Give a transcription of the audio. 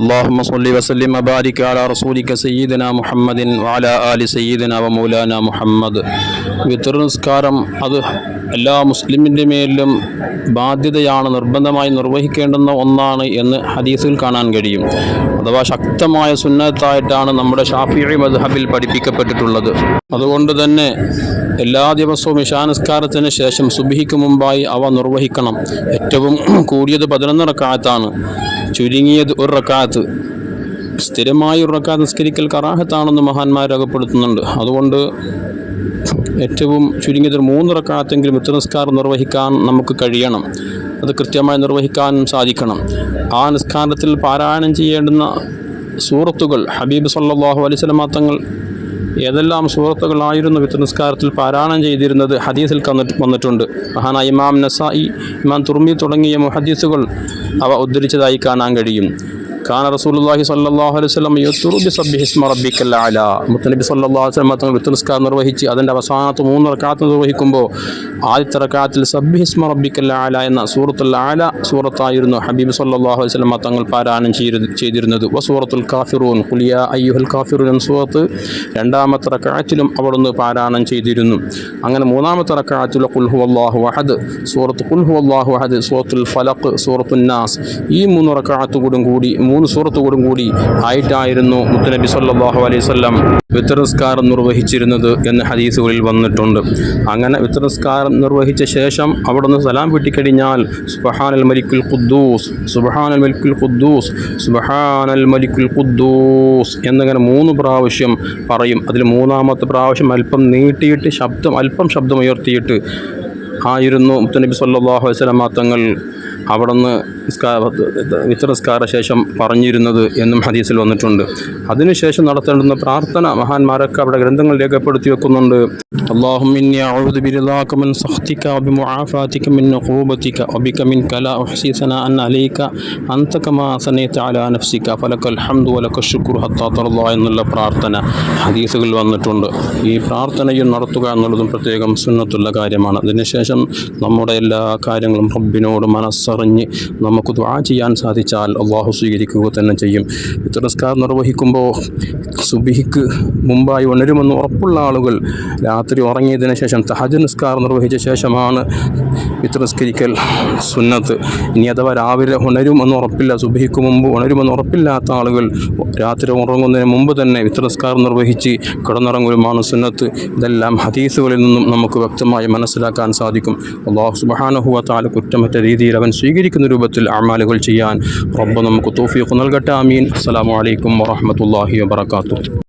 اللهم صل وسلم وبارك على رسولك سيدنا محمد وعلى آل سيدنا ومولانا محمد വിത്തർ നിസ്കാരം അത് എല്ലാ മുസ്ലിമിൻ്റെ മേലിലും ബാധ്യതയാണ് നിർബന്ധമായി നിർവഹിക്കേണ്ടുന്ന ഒന്നാണ് എന്ന് ഹദീസിൽ കാണാൻ കഴിയും അഥവാ ശക്തമായ സുന്നത്തായിട്ടാണ് നമ്മുടെ ഷാഫിഴി മദ്ഹബിൽ പഠിപ്പിക്കപ്പെട്ടിട്ടുള്ളത് അതുകൊണ്ട് തന്നെ എല്ലാ ദിവസവും ഇഷാനിസ്കാരത്തിന് ശേഷം സുബിഹിക്ക് മുമ്പായി അവ നിർവഹിക്കണം ഏറ്റവും കൂടിയത് പതിനൊന്ന് റക്കാത്താണ് ചുരുങ്ങിയത് ഒരു റക്കാത്ത്. സ്ഥിരമായി ഒരു റക്കാത്ത് നിസ്കരിക്കൽ കറാഹത്താണെന്ന് മഹാന്മാർ രേഖപ്പെടുത്തുന്നുണ്ട്. അതുകൊണ്ട് ഏറ്റവും ചുരുങ്ങിയത് മൂന്ന് റക്കാത്തെങ്കിലും നിസ്കാരം നിർവഹിക്കാൻ നമുക്ക് കഴിയണം. അത് കൃത്യമായി നിർവഹിക്കാൻ സാധിക്കണം. ആ നിസ്കാരത്തിൽ പാരായണം ചെയ്യേണ്ടുന്ന സൂറത്തുകൾ ഹബീബ് സല്ലാഹു വസല്ലം തങ്ങൾ ഏതെല്ലാം സുഹൃത്തുക്കളായിരുന്നു വിത്ത് നിസ്കാരത്തിൽ പാരായണം ചെയ്തിരുന്നത്? ഹദീസിൽ വന്നിട്ടുണ്ട്. മഹാനായ ഇമാം നസായി ഇമാം തുർമി തുടങ്ങിയ മുഹദീസുകൾ അവ ഉദ്ധരിച്ചതായി കാണാൻ കഴിയും. കാന റസൂലുള്ളാഹി സ്വല്ലല്ലാഹു അലൈഹി വസല്ലം യത്തുറു ബി ഹിസ്മ റബ്ബിക്കൽ അല. മുത്തനബി സ്വല്ലല്ലാഹു അലൈഹി വസല്ലം തങ്ങൾ വിത്ത് നിസ്കാരം നിർവഹിച്ച് അതിന്റെ അവസാനത്ത് മൂന്ന് റക്കാത്ത് നിർവഹിക്കുമ്പോൾ ആദ്യത്തെ റക്കാത്തിൽ സബ്ബി ഹിസ്മ റബ്ബിക്കൽ അല എന്ന സൂറത്തുൽ ആല സൂറത്തായിരുന്നു ഹബീബ് സ്വല്ലല്ലാഹു അലൈഹി വസല്ലം തങ്ങൾ പാരായണം ചെയ്തിരുന്നത്. വ സൂറത്തുൽ കാഫിറൂൻ കുലിയ അയ്യുഹൽ കാഫിറൂൻ എന്ന സൂറത്ത് രണ്ടാമത്തെ റക്കാത്തിലും അവിടുന്ന് പാരായണം ചെയ്തിരുന്നു. അങ്ങനെ മൂന്നാമത്തെ റക്കാത്തിൽ കുൽഹു അള്ളാഹു വഹദ് സൂറത്ത് കുൽഹു അള്ളാഹു വഹദ് സൂറത്തുൽ ഫലഖ് സൂറത്തുൽ നാസ് ഈ മൂന്ന് റക്കാത്തുകൂടും കൂടി മൂന്ന് സൂറത്തുകൂടും കൂടി ആയിട്ടായിരുന്നു മുത്തനബി സല്ലാഹു അലൈഹി വസല്ലം വിത്തറസ്കാരം നിർവഹിച്ചിരുന്നത് എന്ന് ഹദീസുകളിൽ വന്നിട്ടുണ്ട്. അങ്ങനെ വിത്തനസ്കാരം നിർവഹിച്ച ശേഷം അവിടുന്ന് സലാം വീട്ടിക്കഴിഞ്ഞാൽ സുബഹാനൽ മലിക്കുൽ ഖുദ്ദൂസ് സുബഹാനൽ മലിക്കുൽ ഖുദ്ദൂസ് സുബഹാനൽ മലിക്കുൽ ഖുദ്ദൂസ് എന്നിങ്ങനെ മൂന്ന് പ്രാവശ്യം പറയും. അതിൽ മൂന്നാമത്തെ പ്രാവശ്യം അല്പം നീട്ടിയിട്ട് ശബ്ദം അല്പം ശബ്ദമുയർത്തിയിട്ട് ആയിരുന്നു മുത്തനബി സല്ലല്ലാഹു അലൈഹി വസല്ലം തങ്ങൾ അവിടുന്ന് വിത്തറസ്കാര ശേഷം പറഞ്ഞിരുന്നത് എന്നും ഹദീസിൽ വന്നിട്ടുണ്ട് അതിനുശേഷം നടത്തേണ്ടുന്ന പ്രാർത്ഥന മഹാന്മാരൊക്കെ അവിടെ ഗ്രന്ഥങ്ങൾ രേഖപ്പെടുത്തി വെക്കുന്നുണ്ട് اللهم إني أعوذ برضاك من سخطك وبمعافاتك من عقوبتك وبك منك لا أحصي ثناء عليك أنت كما أثنيت على نفسك فلك الحمد ولك الشكر حتى ترضى എന്നുള്ള പ്രാർത്ഥന ഹദീസുകൾ വന്നിട്ടുണ്ട് ഈ പ്രാർത്ഥനയും നടത്തുക എന്നുള്ളതും പ്രത്യേകം സുന്നത്തുള്ള കാര്യമാണ് അതിനുശേഷം നമ്മുടെ എല്ലാ കാര്യങ്ങളും റബ്ബിനോട് മനസ്സറിഞ്ഞ് നമുക്ക് ദുആ ചെയ്യാൻ സാധിച്ചാൽ അള്ളാഹു സ്വീകരിക്കുക തന്നെ ചെയ്യും. ഇത്തരസ്കാർ നിർവഹിക്കുമ്പോൾ സുബിഹിക്ക് മുമ്പായി ഉണരുമെന്ന് ഉറപ്പുള്ള ആളുകൾ രാത്രി ഉറങ്ങിയതിന് ശേഷം തഹജ് നിസ്കാർ നിർവഹിച്ച ശേഷമാണ് വിത്രസ്കരിക്കൽ സുന്നത്ത്. ഇനി അഥവാ രാവിലെ ഉണരുമെന്ന് ഉറപ്പില്ല സുബിഹിക്ക് മുമ്പ് ഉണരുമെന്ന് ഉറപ്പില്ലാത്ത ആളുകൾ രാത്രി ഉറങ്ങുന്നതിന് മുമ്പ് തന്നെ വിത്രസ്കാർ നിർവഹിച്ച് കിടന്നുറങ്ങലുമാണ് സുന്നത്ത്. ഇതെല്ലാം ഹദീസുകളിൽ നിന്നും നമുക്ക് വ്യക്തമായി മനസ്സിലാക്കാൻ സാധിക്കും. അള്ളാഹു സുബഹാനഹുവ താല കുറ്റമറ്റ രീതിയിൽ അവൻ സ്വീകരിക്കുന്ന രൂപത്തിൽ അമാലുകൾ ചെയ്യാൻ റബ്ബ് നമുക്ക് തോഫിയൊക്കെ നൽകട്ടെ. അമീൻ അസ്സലാമു അലൈക്കും വറഹ്മത്തുള്ളാഹി വബറകാതുഹു.